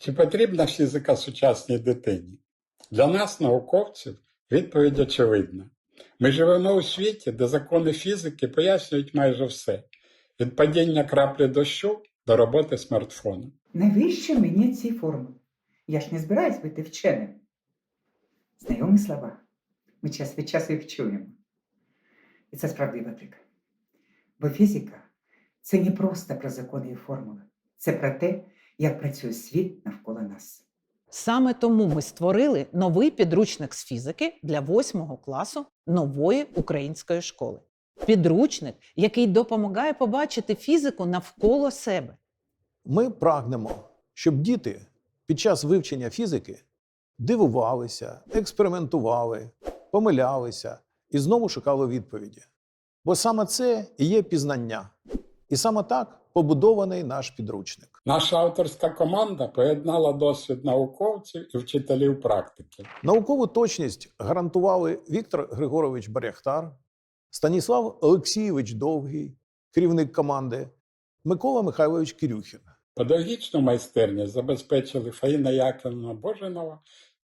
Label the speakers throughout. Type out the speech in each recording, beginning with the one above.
Speaker 1: Чи потрібна фізика сучасній дитині? Для нас, науковців, відповідь очевидна. Ми живемо у світі, де закони фізики пояснюють майже все: від падіння краплі дощу до роботи смартфона.
Speaker 2: Навіщо мені ці формули? Я ж не збираюсь бути вченим. Знайомі слова. Ми час від часу їх чуємо. І це справедлива трика. Бо фізика це не просто про закони і формули. Це про те, як працює світ навколо нас.
Speaker 3: Саме тому ми створили новий підручник з фізики для 8 класу нової української школи. Підручник, який допомагає побачити фізику навколо себе.
Speaker 4: Ми прагнемо, щоб діти під час вивчення фізики дивувалися, експериментували, помилялися і знову шукали відповіді. Бо саме це і є пізнання. І саме так побудований наш підручник.
Speaker 1: Наша авторська команда поєднала досвід науковців і вчителів практики.
Speaker 4: Наукову точність гарантували Віктор Григорович Баряхтар, Станіслав Олексійович Довгий, керівник команди, Микола Михайлович Кирюхін.
Speaker 1: Педагогічну майстерність забезпечили Фаїна Яківна Божинова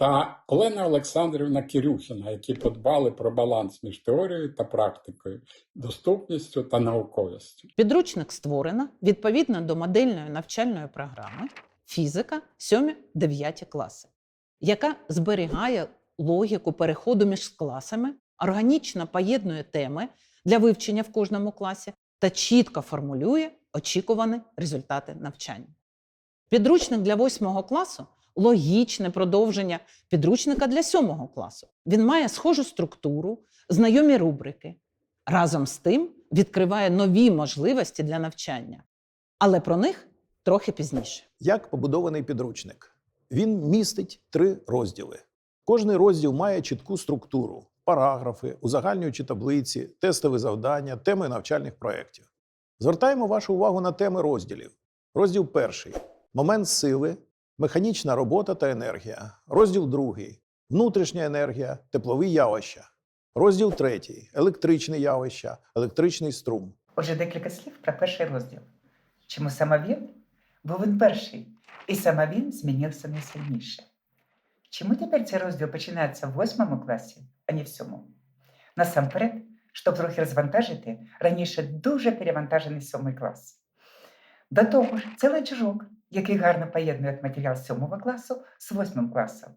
Speaker 1: та Олена Олександрівна Кирюхіна, які подбали про баланс між теорією та практикою, доступністю та науковістю.
Speaker 3: Підручник створено відповідно до модельної навчальної програми фізика 7-9 класи, яка зберігає логіку переходу між класами, органічно поєднує теми для вивчення в кожному класі та чітко формулює очікувані результати навчання. Підручник для 8 класу логічне продовження підручника для 7 класу. Він має схожу структуру, знайомі рубрики. Разом з тим відкриває нові можливості для навчання. Але про них трохи пізніше.
Speaker 4: Як побудований підручник? Він містить три розділи. Кожний розділ має чітку структуру: параграфи, узагальнюючі таблиці, тестові завдання, теми навчальних проєктів. Звертаємо вашу увагу на теми розділів. Розділ перший момент сили, механічна робота та енергія. Розділ другий внутрішня енергія, теплові явища. Розділ третій електричні явища, електричний струм.
Speaker 2: Отже, декілька слів про перший розділ. Чому саме він? Бо він перший, і саме він змінився найсильніше. Чому тепер цей розділ починається в восьмому класі, а не в сьомому? Насамперед, щоб трохи розвантажити раніше дуже перевантажений сьомий клас. До того ж, це ланцюжок, який гарно поєднує матеріал сьомого класу з восьмим класом.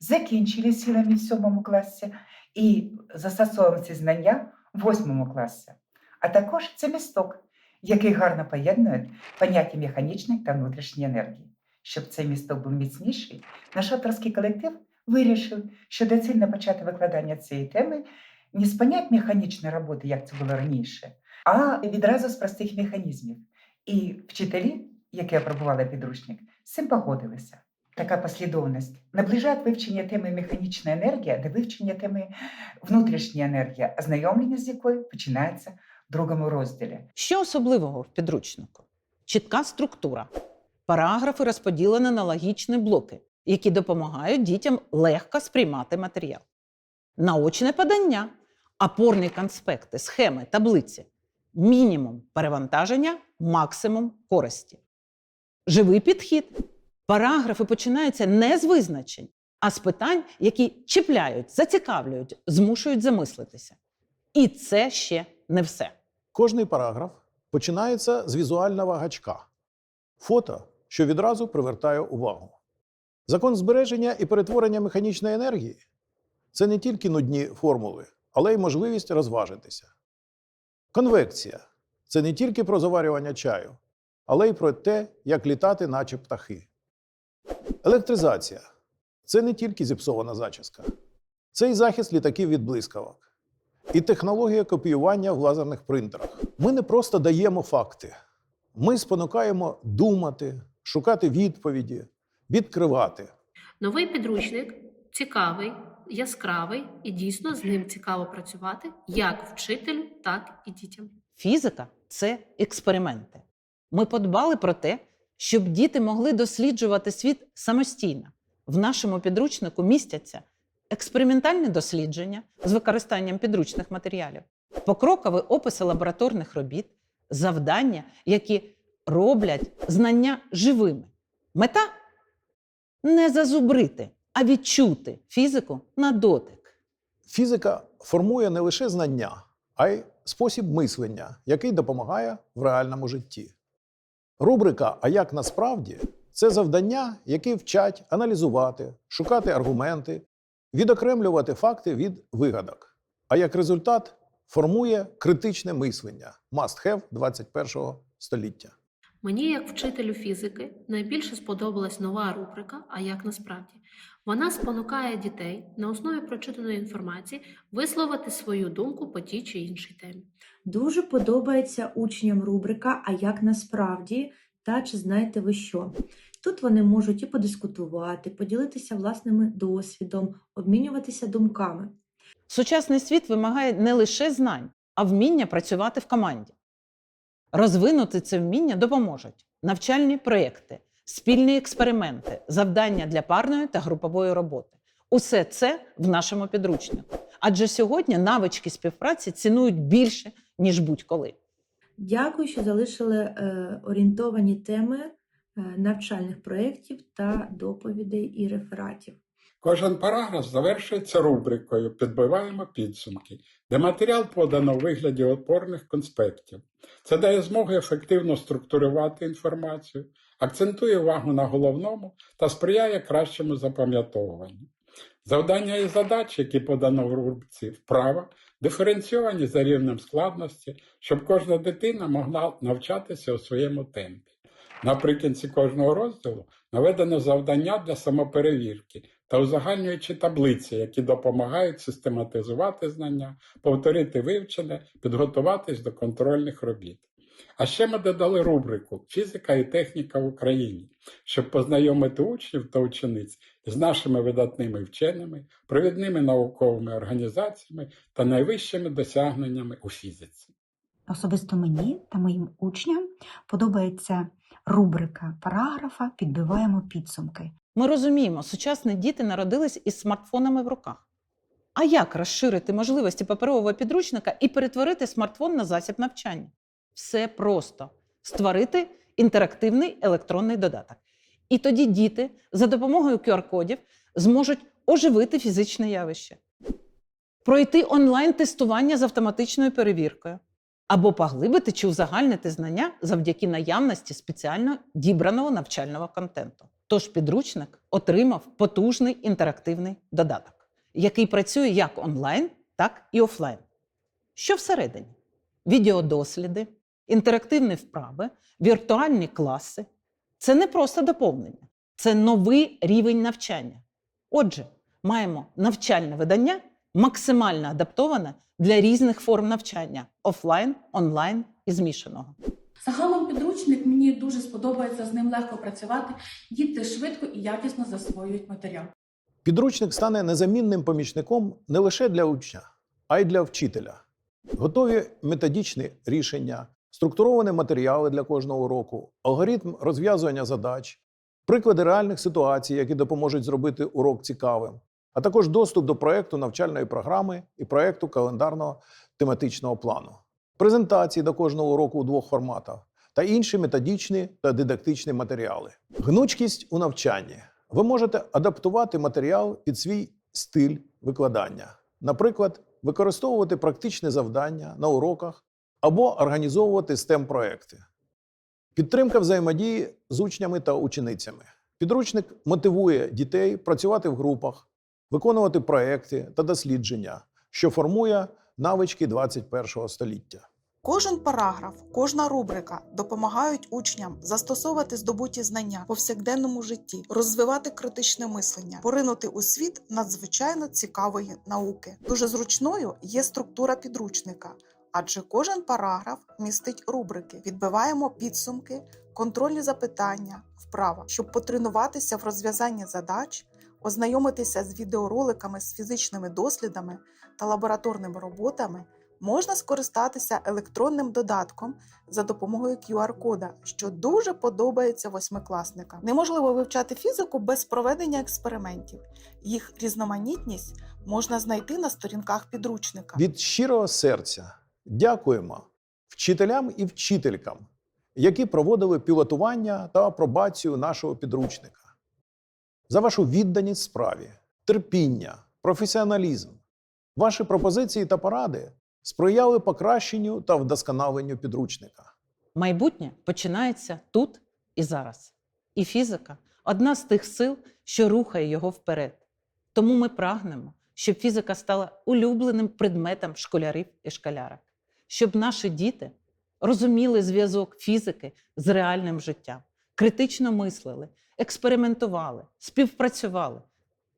Speaker 2: Закінчили силами в сьомому класі і застосовуємо ці знання в восьмому класі. А також це місток, який гарно поєднує поняття механічної та внутрішньої енергії. Щоб цей місток був міцніший, наш авторський колектив вирішив, що доцільно почати викладання цієї теми не з понять механічної роботи, як це було раніше, а відразу з простих механізмів. І вчителі, які опробували підручник, цим погодилися. Така послідовність наближає вивчення теми механічна енергія до вивчення теми внутрішня енергія, ознайомлення з якою починається в другому розділі.
Speaker 3: Що особливого в підручнику? Чітка структура. Параграфи розподілені на логічні блоки, які допомагають дітям легко сприймати матеріал. Наочне подання, опорні конспекти, схеми, таблиці. Мінімум перевантаження, максимум користі. Живий підхід. Параграфи починаються не з визначень, а з питань, які чіпляють, зацікавлюють, змушують замислитися. І це ще не все.
Speaker 4: Кожний параграф починається з візуального гачка фото, що відразу привертає увагу. Закон збереження і перетворення механічної енергії це не тільки нудні формули, але й можливість розважитися. Конвекція це не тільки про заварювання чаю, але й про те, як літати, наче птахи. Електризація це не тільки зіпсована зачіска, це й захист літаків від блискавок. І технологія копіювання в лазерних принтерах. Ми не просто даємо факти, ми спонукаємо думати, шукати відповіді, відкривати.
Speaker 5: Новий підручник цікавий, яскравий і дійсно з ним цікаво працювати як вчителю, так і дітям.
Speaker 3: Фізика це експерименти. Ми подбали про те, щоб діти могли досліджувати світ самостійно. В нашому підручнику містяться експериментальні дослідження з використанням підручних матеріалів, покрокові описи лабораторних робіт, завдання, які роблять знання живими. Мета Не зазубрити, а відчути фізику на дотик.
Speaker 4: Фізика формує не лише знання, а й спосіб мислення, який допомагає в реальному житті. Рубрика А як насправді це завдання, які вчать аналізувати, шукати аргументи, відокремлювати факти від вигадок. А як результат формує критичне мислення must have 21 століття.
Speaker 5: Мені, як вчителю фізики, найбільше сподобалась нова рубрика А як насправді. Вона спонукає дітей на основі прочитаної інформації висловити свою думку по тій чи іншій темі.
Speaker 6: Дуже подобається учням рубрика А як насправді та чи знаєте ви що? Тут вони можуть і подискутувати, поділитися власним досвідом, обмінюватися думками.
Speaker 3: Сучасний світ вимагає не лише знань, а вміння працювати в команді. Розвинути це вміння допоможуть навчальні проєкти, спільні експерименти, завдання для парної та групової роботи. Усе це в нашому підручнику. Адже сьогодні навички співпраці цінують більше, ніж будь-коли.
Speaker 6: Дякую, що залишили е, орієнтовані теми е, навчальних проєктів та доповідей і рефератів.
Speaker 1: Кожен параграф завершується рубрикою Підбиваємо підсумки, де матеріал подано у вигляді опорних конспектів. Це дає змогу ефективно структурувати інформацію, акцентує увагу на головному та сприяє кращому запам'ятовуванню. Завдання і задачі, які подано в рубриці вправа, диференційовані за рівнем складності, щоб кожна дитина могла навчатися у своєму темпі. Наприкінці кожного розділу наведено завдання для самоперевірки та узагальнюючі таблиці, які допомагають систематизувати знання, повторити вивчене, підготуватись до контрольних робіт. А ще ми додали рубрику Фізика і техніка в Україні, щоб познайомити учнів та учениць з нашими видатними вченими, провідними науковими організаціями та найвищими досягненнями у фізиці.
Speaker 7: Особисто мені та моїм учням подобається рубрика параграфа Підбиваємо підсумки.
Speaker 3: Ми розуміємо, сучасні діти народились із смартфонами в руках. А як розширити можливості паперового підручника і перетворити смартфон на засіб навчання? Все просто створити інтерактивний електронний додаток. І тоді діти за допомогою QR-кодів зможуть оживити фізичне явище, пройти онлайн-тестування з автоматичною перевіркою або поглибити чи узагальнити знання завдяки наявності спеціально дібраного навчального контенту. Тож підручник отримав потужний інтерактивний додаток, який працює як онлайн, так і офлайн. Що всередині? Відеодосліди, інтерактивні вправи, віртуальні класи це не просто доповнення, це новий рівень навчання. Отже, маємо навчальне видання максимально адаптоване для різних форм навчання офлайн, онлайн і змішаного.
Speaker 8: Загалом підручник мені дуже сподобається, з ним легко працювати. Діти швидко і якісно засвоюють матеріал.
Speaker 4: Підручник стане незамінним помічником не лише для учня, а й для вчителя. Готові методичні рішення, структуровані матеріали для кожного уроку, алгоритм розв'язування задач, приклади реальних ситуацій, які допоможуть зробити урок цікавим, а також доступ до проекту навчальної програми і проекту календарного тематичного плану, презентації до кожного уроку у двох форматах та інші методичні та дидактичні матеріали. Гнучкість у навчанні. Ви можете адаптувати матеріал під свій стиль викладання, наприклад, використовувати практичні завдання на уроках або організовувати stem проекти Підтримка взаємодії з учнями та ученицями. Підручник мотивує дітей працювати в групах, виконувати проекти та дослідження, що формує навички 21 століття.
Speaker 9: Кожен параграф, кожна рубрика допомагають учням застосовувати здобуті знання в повсякденному житті, розвивати критичне мислення, поринути у світ надзвичайно цікавої науки. Дуже зручною є структура підручника, адже кожен параграф містить рубрики, підбиваємо підсумки, контрольні запитання, вправа, щоб потренуватися в розв'язанні задач, ознайомитися з відеороликами з фізичними дослідами та лабораторними роботами можна скористатися електронним додатком за допомогою QR-кода, що дуже подобається восьмикласникам. Неможливо вивчати фізику без проведення експериментів. Їх різноманітність можна знайти на сторінках підручника.
Speaker 4: Від щирого серця дякуємо вчителям і вчителькам, які проводили пілотування та апробацію нашого підручника. за вашу відданість справі, терпіння, професіоналізм. Ваші пропозиції та поради сприяли покращенню та вдосконаленню підручника.
Speaker 3: Майбутнє починається тут і зараз. І фізика одна з тих сил, що рухає його вперед. Тому ми прагнемо, щоб фізика стала улюбленим предметом школярів і школярок, щоб наші діти розуміли зв'язок фізики з реальним життям, критично мислили, експериментували, співпрацювали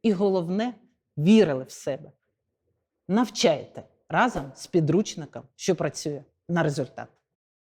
Speaker 3: і головне вірили в себе. Навчайте разом з підручником, що працює на результат.